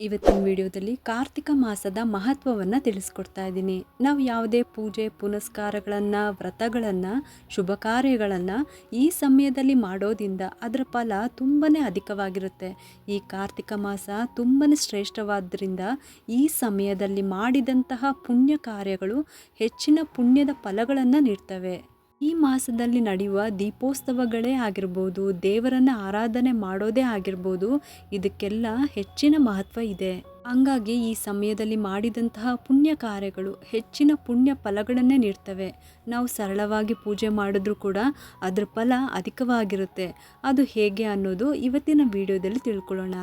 ಇವತ್ತಿನ ವಿಡಿಯೋದಲ್ಲಿ ಕಾರ್ತಿಕ ಮಾಸದ ಮಹತ್ವವನ್ನು ತಿಳಿಸ್ಕೊಡ್ತಾ ಇದ್ದೀನಿ. ನಾವು ಯಾವುದೇ ಪೂಜೆ, ಪುನಸ್ಕಾರಗಳನ್ನು, ವ್ರತಗಳನ್ನು, ಶುಭ ಕಾರ್ಯಗಳನ್ನು ಈ ಸಮಯದಲ್ಲಿ ಮಾಡೋದಿಂದ ಅದರ ಫಲ ತುಂಬಾ ಅಧಿಕವಾಗಿರುತ್ತೆ. ಈ ಕಾರ್ತಿಕ ಮಾಸ ತುಂಬಾ ಶ್ರೇಷ್ಠವಾದ್ದರಿಂದ ಈ ಸಮಯದಲ್ಲಿ ಮಾಡಿದಂತಹ ಪುಣ್ಯ ಕಾರ್ಯಗಳು ಹೆಚ್ಚಿನ ಪುಣ್ಯದ ಫಲಗಳನ್ನು ನೀಡ್ತವೆ. ಈ ಮಾಸದಲ್ಲಿ ನಡೆಯುವ ದೀಪೋತ್ಸವಗಳೇ ಆಗಿರ್ಬೋದು, ದೇವರನ್ನ ಆರಾಧನೆ ಮಾಡೋದೇ ಆಗಿರ್ಬೋದು, ಇದಕ್ಕೆಲ್ಲ ಹೆಚ್ಚಿನ ಮಹತ್ವ ಇದೆ. ಹಂಗಾಗಿ ಈ ಸಮಯದಲ್ಲಿ ಮಾಡಿದಂತಹ ಪುಣ್ಯ ಕಾರ್ಯಗಳು ಹೆಚ್ಚಿನ ಪುಣ್ಯ ಫಲಗಳನ್ನೇ ನೀಡ್ತವೆ. ನಾವು ಸರಳವಾಗಿ ಪೂಜೆ ಮಾಡಿದ್ರೂ ಕೂಡ ಅದರ ಫಲ ಅಧಿಕವಾಗಿರುತ್ತೆ. ಅದು ಹೇಗೆ ಅನ್ನೋದು ಇವತ್ತಿನ ವಿಡಿಯೋದಲ್ಲಿ ತಿಳ್ಕೊಳ್ಳೋಣ.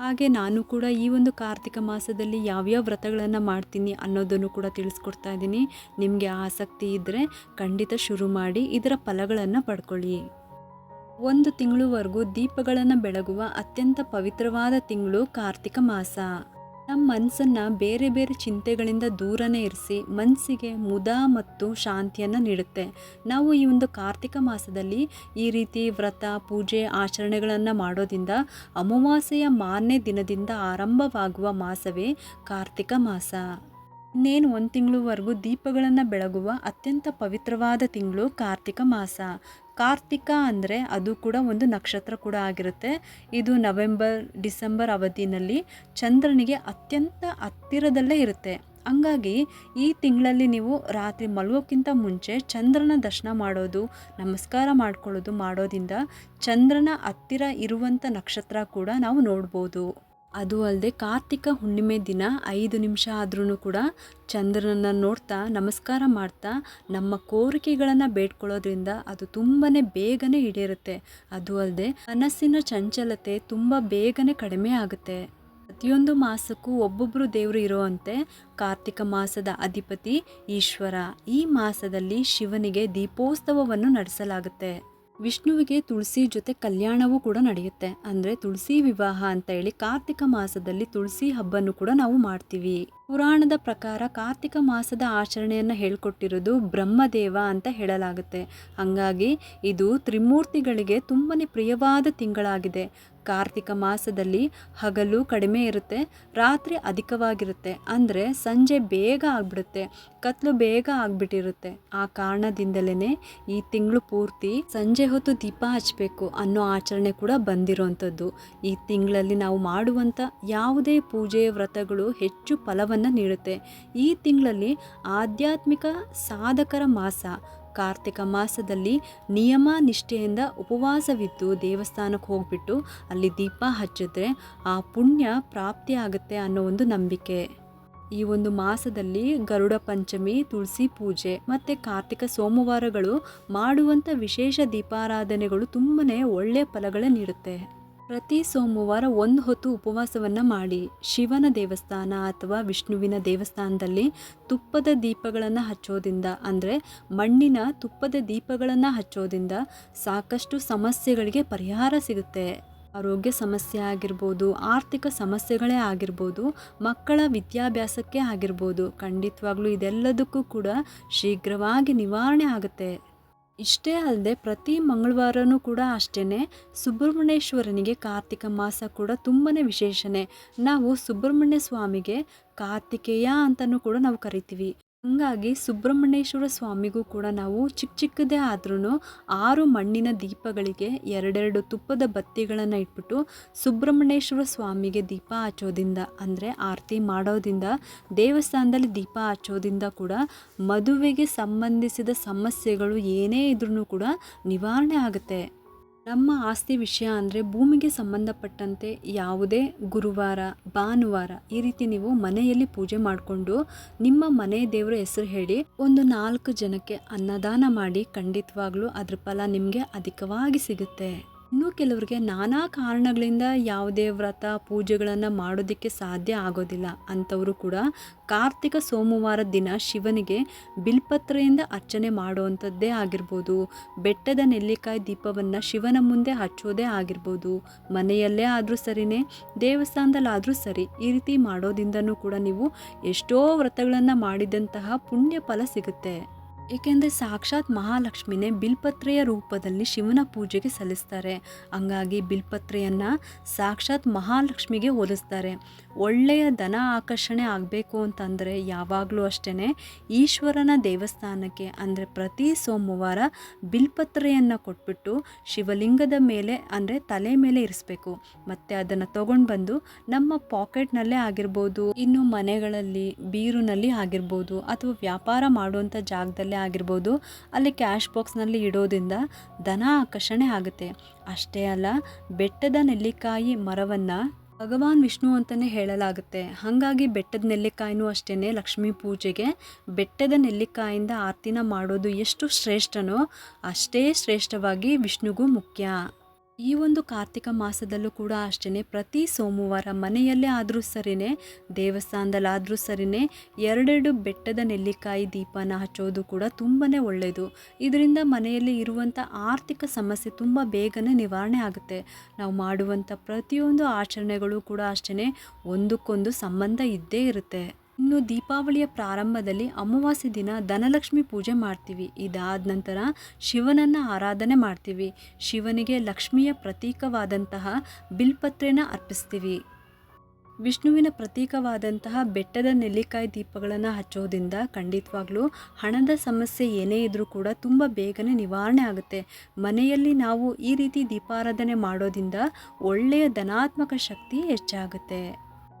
ಹಾಗೆ ನಾನು ಕೂಡ ಈ ಒಂದು ಕಾರ್ತಿಕ ಮಾಸದಲ್ಲಿ ಯಾವ್ಯಾವ ವ್ರತಗಳನ್ನು ಮಾಡ್ತೀನಿ ಅನ್ನೋದನ್ನು ಕೂಡ ತಿಳಿಸ್ಕೊಡ್ತಾ ಇದ್ದೀನಿ. ನಿಮಗೆ ಆಸಕ್ತಿ ಇದ್ದರೆ ಖಂಡಿತ ಶುರು ಮಾಡಿ, ಇದರ ಫಲಗಳನ್ನು ಪಡ್ಕೊಳ್ಳಿ. ಒಂದು ತಿಂಗಳವರೆಗೂ ದೀಪಗಳನ್ನು ಬೆಳಗುವ ಅತ್ಯಂತ ಪವಿತ್ರವಾದ ತಿಂಗಳು ಕಾರ್ತಿಕ ಮಾಸ. ನಮ್ಮ ಮನಸ್ಸನ್ನು ಬೇರೆ ಬೇರೆ ಚಿಂತೆಗಳಿಂದ ದೂರನೇ ಇರಿಸಿ ಮನಸ್ಸಿಗೆ ಮುದ ಮತ್ತು ಶಾಂತಿಯನ್ನು ನೀಡುತ್ತೆ. ನಾವು ಈ ಒಂದು ಕಾರ್ತಿಕ ಮಾಸದಲ್ಲಿ ಈ ರೀತಿ ವ್ರತ, ಪೂಜೆ, ಆಚರಣೆಗಳನ್ನು ಮಾಡೋದ್ರಿಂದ ಅಮಾವಾಸ್ಯೆಯ ಮಾರನೇ ದಿನದಿಂದ ಆರಂಭವಾಗುವ ಮಾಸವೇ ಕಾರ್ತಿಕ ಮಾಸ. ಇನ್ನೇನು ಒಂದು ತಿಂಗಳವರೆಗೂ ದೀಪಗಳನ್ನು ಬೆಳಗುವ ಅತ್ಯಂತ ಪವಿತ್ರವಾದ ತಿಂಗಳು ಕಾರ್ತಿಕ ಮಾಸ. ಕಾರ್ತಿಕ ಅಂದರೆ ಅದು ಕೂಡ ಒಂದು ನಕ್ಷತ್ರ ಕೂಡ ಆಗಿರುತ್ತೆ. ಇದು ನವೆಂಬರ್, ಡಿಸೆಂಬರ್ ಅವಧಿನಲ್ಲಿ ಚಂದ್ರನಿಗೆ ಅತ್ಯಂತ ಹತ್ತಿರದಲ್ಲೇ ಇರುತ್ತೆ. ಹಂಗಾಗಿ ಈ ತಿಂಗಳಲ್ಲಿ ನೀವು ರಾತ್ರಿ ಮಲಗೋಕ್ಕಿಂತ ಮುಂಚೆ ಚಂದ್ರನ ದರ್ಶನ ಮಾಡೋದು, ನಮಸ್ಕಾರ ಮಾಡ್ಕೊಳ್ಳೋದು ಮಾಡೋದ್ರಿಂದ ಚಂದ್ರನ ಹತ್ತಿರ ಇರುವಂಥ ನಕ್ಷತ್ರ ಕೂಡ ನಾವು ನೋಡ್ಬೋದು. ಅದು ಅಲ್ಲದೆ ಕಾರ್ತಿಕ ಹುಣ್ಣಿಮೆ ದಿನ ಐದು ನಿಮಿಷ ಆದ್ರೂ ಕೂಡ ಚಂದ್ರನನ್ನು ನೋಡ್ತಾ, ನಮಸ್ಕಾರ ಮಾಡ್ತಾ, ನಮ್ಮ ಕೋರಿಕೆಗಳನ್ನು ಬೇಡ್ಕೊಳ್ಳೋದ್ರಿಂದ ಅದು ತುಂಬಾ ಬೇಗನೆ ಈಡೇರುತ್ತೆ. ಅದು ಅಲ್ಲದೆ ಮನಸ್ಸಿನ ಚಂಚಲತೆ ತುಂಬ ಬೇಗನೆ ಕಡಿಮೆ ಆಗುತ್ತೆ. ಪ್ರತಿಯೊಂದು ಮಾಸಕ್ಕೂ ಒಬ್ಬೊಬ್ಬರು ದೇವರು ಇರುವಂತೆ ಕಾರ್ತಿಕ ಮಾಸದ ಅಧಿಪತಿ ಈಶ್ವರ. ಈ ಮಾಸದಲ್ಲಿ ಶಿವನಿಗೆ ದೀಪೋತ್ಸವವನ್ನು ನಡೆಸಲಾಗುತ್ತೆ. ವಿಷ್ಣುವಿಗೆ ತುಳಸಿ ಜೊತೆ ಕಲ್ಯಾಣವೂ ಕೂಡ ನಡೆಯುತ್ತೆ. ಅಂದರೆ ತುಳಸಿ ವಿವಾಹ ಅಂತ ಹೇಳಿ ಕಾರ್ತಿಕ ಮಾಸದಲ್ಲಿ ತುಳಸಿ ಹಬ್ಬನು ಕೂಡ ನಾವು ಮಾಡ್ತೀವಿ. ಪುರಾಣದ ಪ್ರಕಾರ ಕಾರ್ತಿಕ ಮಾಸದ ಆಚರಣೆಯನ್ನು ಹೇಳ್ಕೊಟ್ಟಿರೋದು ಬ್ರಹ್ಮದೇವ ಅಂತ ಹೇಳಲಾಗುತ್ತೆ. ಹಾಗಾಗಿ ಇದು ತ್ರಿಮೂರ್ತಿಗಳಿಗೆ ತುಂಬಾ ಪ್ರಿಯವಾದ ತಿಂಗಳಾಗಿದೆ. ಕಾರ್ತಿಕ ಮಾಸದಲ್ಲಿ ಹಗಲು ಕಡಿಮೆ ಇರುತ್ತೆ, ರಾತ್ರಿ ಅಧಿಕವಾಗಿರುತ್ತೆ, ಅಂದರೆ ಸಂಜೆ ಬೇಗ ಆಗ್ಬಿಡುತ್ತೆ, ಕತ್ಲು ಬೇಗ ಆಗ್ಬಿಟ್ಟಿರುತ್ತೆ. ಆ ಕಾರಣದಿಂದಲೇ ಈ ತಿಂಗಳು ಪೂರ್ತಿ ಸಂಜೆ ಹೊತ್ತು ದೀಪ ಹಚ್ಚಬೇಕು ಅನ್ನೋ ಆಚರಣೆ ಕೂಡ ಬಂದಿರೋವಂಥದ್ದು ಈ ತಿಂಗಳಲ್ಲಿ ನಾವು ಮಾಡುವಂಥ ಯಾವುದೇ ಪೂಜೆ ವ್ರತಗಳು ಹೆಚ್ಚು ಫಲವನ್ನು ನೀಡುತ್ತೆ. ಈ ತಿಂಗಳಲ್ಲಿ ಆಧ್ಯಾತ್ಮಿಕ ಸಾಧಕರ ಮಾಸ, ಕಾರ್ತಿಕ ಮಾಸದಲ್ಲಿ ನಿಯಮ ನಿಷ್ಠೆಯಿಂದ ಉಪವಾಸವಿದ್ದು ದೇವಸ್ಥಾನಕ್ಕೆ ಹೋಗ್ಬಿಟ್ಟು ಅಲ್ಲಿ ದೀಪ ಹಚ್ಚಿದ್ರೆ ಆ ಪುಣ್ಯ ಪ್ರಾಪ್ತಿ ಆಗುತ್ತೆ ಅನ್ನೋ ಒಂದು ನಂಬಿಕೆ. ಈ ಒಂದು ಮಾಸದಲ್ಲಿ ಗರುಡ ಪಂಚಮಿ, ತುಳಸಿ ಪೂಜೆ ಮತ್ತು ಕಾರ್ತಿಕ ಸೋಮವಾರಗಳು ಮಾಡುವಂಥ ವಿಶೇಷ ದೀಪಾರಾಧನೆಗಳು ತುಂಬಾ ಒಳ್ಳೆಯ ಫಲಗಳೇ ನೀಡುತ್ತೆ. ಪ್ರತಿ ಸೋಮವಾರ ಒಂದು ಹೊತ್ತು ಉಪವಾಸವನ್ನು ಮಾಡಿ ಶಿವನ ದೇವಸ್ಥಾನ ಅಥವಾ ವಿಷ್ಣುವಿನ ದೇವಸ್ಥಾನದಲ್ಲಿ ತುಪ್ಪದ ದೀಪಗಳನ್ನು ಹಚ್ಚೋದಿಂದ ಅಂದರೆ ಮಣ್ಣಿನ ತುಪ್ಪದ ದೀಪಗಳನ್ನು ಹಚ್ಚೋದಿಂದ ಸಾಕಷ್ಟು ಸಮಸ್ಯೆಗಳಿಗೆ ಪರಿಹಾರ ಸಿಗುತ್ತೆ. ಆರೋಗ್ಯ ಸಮಸ್ಯೆ ಆಗಿರ್ಬೋದು, ಆರ್ಥಿಕ ಸಮಸ್ಯೆಗಳೇ ಆಗಿರ್ಬೋದು, ಮಕ್ಕಳ ವಿದ್ಯಾಭ್ಯಾಸಕ್ಕೆ ಆಗಿರ್ಬೋದು, ಖಂಡಿತವಾಗ್ಲೂ ಇದೆಲ್ಲದಕ್ಕೂ ಕೂಡ ಶೀಘ್ರವಾಗಿ ನಿವಾರಣೆ ಆಗುತ್ತೆ. ಇಷ್ಟೇ ಅಲ್ಲದೆ ಪ್ರತಿ ಮಂಗಳವಾರನೂ ಕೂಡ ಅಷ್ಟೇ ಸುಬ್ರಹ್ಮಣ್ಯೇಶ್ವರನಿಗೆ ಕಾರ್ತಿಕ ಮಾಸ ಕೂಡ ತುಂಬಾ ವಿಶೇಷನೇ. ನಾವು ಸುಬ್ರಹ್ಮಣ್ಯ ಸ್ವಾಮಿಗೆ ಕಾರ್ತಿಕೇಯ ಅಂತಲೂ ಕೂಡ ನಾವು ಕರಿತೀವಿ. ಹಂಗಾಗಿ ಸುಬ್ರಹ್ಮಣ್ಯೇಶ್ವರ ಸ್ವಾಮಿಗೂ ಕೂಡ ನಾವು ಚಿಕ್ಕ ಚಿಕ್ಕದೇ ಆದ್ರೂ ಆರು ಮಣ್ಣಿನ ದೀಪಗಳಿಗೆ ಎರಡೆರಡು ತುಪ್ಪದ ಬತ್ತಿಗಳನ್ನು ಇಟ್ಬಿಟ್ಟು ಸುಬ್ರಹ್ಮಣ್ಯೇಶ್ವರ ಸ್ವಾಮಿಗೆ ದೀಪ ಹಚ್ಚೋದಿಂದ ಅಂದರೆ ಆರತಿ ಮಾಡೋದಿಂದ ದೇವಸ್ಥಾನದಲ್ಲಿ ದೀಪ ಹಚ್ಚೋದಿಂದ ಕೂಡ ಮದುವೆಗೆ ಸಂಬಂಧಿಸಿದ ಸಮಸ್ಯೆಗಳು ಏನೇ ಇದ್ರೂ ಕೂಡ ನಿವಾರಣೆ ಆಗುತ್ತೆ. ನಮ್ಮ ಆಸ್ತಿ ವಿಷಯ ಅಂದರೆ ಭೂಮಿಗೆ ಸಂಬಂಧಪಟ್ಟಂತೆ ಯಾವುದೇ ಗುರುವಾರ, ಭಾನುವಾರ ಈ ರೀತಿ ನೀವು ಮನೆಯಲ್ಲಿ ಪೂಜೆ ಮಾಡಿಕೊಂಡು ನಿಮ್ಮ ಮನೆ ದೇವರ ಹೆಸರು ಹೇಳಿ ಒಂದು ನಾಲ್ಕು ಜನಕ್ಕೆ ಅನ್ನದಾನ ಮಾಡಿ ಖಂಡಿತವಾಗ್ಲೂ ಅದ್ರ ಫಲ ನಿಮಗೆ ಅಧಿಕವಾಗಿ ಸಿಗುತ್ತೆ. ಇನ್ನು ಕೆಲವರಿಗೆ ನಾನಾ ಕಾರಣಗಳಿಂದ ಯಾವುದೇ ವ್ರತ ಪೂಜೆಗಳನ್ನು ಮಾಡೋದಕ್ಕೆ ಸಾಧ್ಯ ಆಗೋದಿಲ್ಲ. ಅಂಥವರು ಕೂಡ ಕಾರ್ತಿಕ ಸೋಮವಾರ ದಿನ ಶಿವನಿಗೆ ಬಿಲ್ಪತ್ರೆಯಿಂದ ಅರ್ಚನೆ ಮಾಡುವಂಥದ್ದೇ ಆಗಿರ್ಬೋದು. ಬೆಟ್ಟದ ನೆಲ್ಲಿಕಾಯಿ ದೀಪವನ್ನು ಶಿವನ ಮುಂದೆ ಹಚ್ಚೋದೇ ಆಗಿರ್ಬೋದು. ಮನೆಯಲ್ಲೇ ಆದರೂ ಸರಿನೇ, ದೇವಸ್ಥಾನದಲ್ಲಾದರೂ ಸರಿ ಈ ರೀತಿ ಮಾಡೋದ್ರಿಂದನೂ ಕೂಡ ನೀವು ಎಷ್ಟೋ ವ್ರತಗಳನ್ನು ಮಾಡಿದಂತಹ ಪುಣ್ಯ ಫಲ ಸಿಗುತ್ತೆ. ಏಕೆಂದರೆ ಸಾಕ್ಷಾತ್ ಮಹಾಲಕ್ಷ್ಮಿನೇ ಬಿಲ್ಪತ್ರೆಯ ರೂಪದಲ್ಲಿ ಶಿವನ ಪೂಜೆಗೆ ಸಲ್ಲಿಸ್ತಾರೆ. ಹಂಗಾಗಿ ಬಿಲ್ಪತ್ರೆಯನ್ನು ಸಾಕ್ಷಾತ್ ಮಹಾಲಕ್ಷ್ಮಿಗೆ ಹೋಲಿಸ್ತಾರೆ. ಒಳ್ಳೆಯ ಧನ ಆಕರ್ಷಣೆ ಆಗಬೇಕು ಅಂತಂದರೆ ಯಾವಾಗಲೂ ಅಷ್ಟೇ ಈಶ್ವರನ ದೇವಸ್ಥಾನಕ್ಕೆ, ಅಂದರೆ ಪ್ರತಿ ಸೋಮವಾರ ಬಿಲ್ಪತ್ರೆಯನ್ನು ಕೊಟ್ಬಿಟ್ಟು ಶಿವಲಿಂಗದ ಮೇಲೆ, ಅಂದರೆ ತಲೆ ಮೇಲೆ ಇರಿಸ್ಬೇಕು. ಮತ್ತು ಅದನ್ನು ತೊಗೊಂಡು ಬಂದು ನಮ್ಮ ಪಾಕೆಟ್ನಲ್ಲೇ ಆಗಿರ್ಬೋದು, ಇನ್ನು ಮನೆಗಳಲ್ಲಿ, ಬೀರುನಲ್ಲಿ ಆಗಿರ್ಬೋದು, ಅಥವಾ ವ್ಯಾಪಾರ ಮಾಡುವಂಥ ಜಾಗದಲ್ಲೇ ಆಗಿರ್ಬೋದು, ಅಲ್ಲಿ ಕ್ಯಾಶ್ ಬಾಕ್ಸ್ನಲ್ಲಿ ಇಡೋದ್ರಿಂದ ಧನ ಆಕರ್ಷಣೆ ಆಗುತ್ತೆ. ಅಷ್ಟೇ ಅಲ್ಲ, ಬೆಟ್ಟದ ನೆಲ್ಲಿಕಾಯಿ ಮರವನ್ನು ಭಗವಾನ್ ವಿಷ್ಣು ಅಂತಲೇ ಹೇಳಲಾಗುತ್ತೆ. ಹಾಗಾಗಿ ಬೆಟ್ಟದ ನೆಲ್ಲಿಕಾಯಿನೂ ಅಷ್ಟೇ ಲಕ್ಷ್ಮೀ ಪೂಜೆಗೆ. ಬೆಟ್ಟದ ನೆಲ್ಲಿಕಾಯಿಂದ ಆರತಿನ ಮಾಡೋದು ಎಷ್ಟು ಶ್ರೇಷ್ಠನೋ, ಅಷ್ಟೇ ಶ್ರೇಷ್ಠವಾಗಿ ವಿಷ್ಣುಗೂ ಮುಖ್ಯ. ಈ ಒಂದು ಕಾರ್ತಿಕ ಮಾಸದಲ್ಲೂ ಕೂಡ ಅಷ್ಟೇ ಪ್ರತಿ ಸೋಮವಾರ ಮನೆಯಲ್ಲೇ ಆದರೂ ಸರಿನೇ ದೇವಸ್ಥಾನದಲ್ಲಾದರೂ ಸರಿನೇ, ಎರಡೆರಡು ಬೆಟ್ಟದ ನೆಲ್ಲಿಕಾಯಿ ದೀಪನ ಹಚ್ಚೋದು ಕೂಡ ತುಂಬಾ ಒಳ್ಳೆಯದು ಇದರಿಂದ ಮನೆಯಲ್ಲಿ ಇರುವಂಥ ಆರ್ಥಿಕ ಸಮಸ್ಯೆ ತುಂಬ ಬೇಗನೆ ನಿವಾರಣೆ ಆಗುತ್ತೆ. ನಾವು ಮಾಡುವಂಥ ಪ್ರತಿಯೊಂದು ಆಚರಣೆಗಳು ಕೂಡ ಅಷ್ಟೇ ಒಂದಕ್ಕೊಂದು ಸಂಬಂಧ ಇದ್ದೇ ಇರುತ್ತೆ. ಇನ್ನು ದೀಪಾವಳಿಯ ಪ್ರಾರಂಭದಲ್ಲಿ ಅಮಾವಾಸ್ಯೆ ದಿನ ಧನಲಕ್ಷ್ಮಿ ಪೂಜೆ ಮಾಡ್ತೀವಿ. ಇದಾದ ನಂತರ ಶಿವನನ್ನು ಆರಾಧನೆ ಮಾಡ್ತೀವಿ. ಶಿವನಿಗೆ ಲಕ್ಷ್ಮಿಯ ಪ್ರತೀಕವಾದಂತಹ ಬಿಲ್ಪತ್ರೆನ ಅರ್ಪಿಸ್ತೀವಿ. ವಿಷ್ಣುವಿನ ಪ್ರತೀಕವಾದಂತಹ ಬೆಟ್ಟದ ನೆಲ್ಲಿಕಾಯಿ ದೀಪಗಳನ್ನು ಹಚ್ಚೋದ್ರಿಂದ ಖಂಡಿತವಾಗ್ಲೂ ಹಣದ ಸಮಸ್ಯೆ ಏನೇ ಇದ್ದರೂ ಕೂಡ ತುಂಬ ಬೇಗನೆ ನಿವಾರಣೆ ಆಗುತ್ತೆ. ಮನೆಯಲ್ಲಿ ನಾವು ಈ ರೀತಿ ದೀಪಾರಾಧನೆ ಮಾಡೋದ್ರಿಂದ ಒಳ್ಳೆಯ ಧನಾತ್ಮಕ ಶಕ್ತಿ ಹೆಚ್ಚಾಗುತ್ತೆ.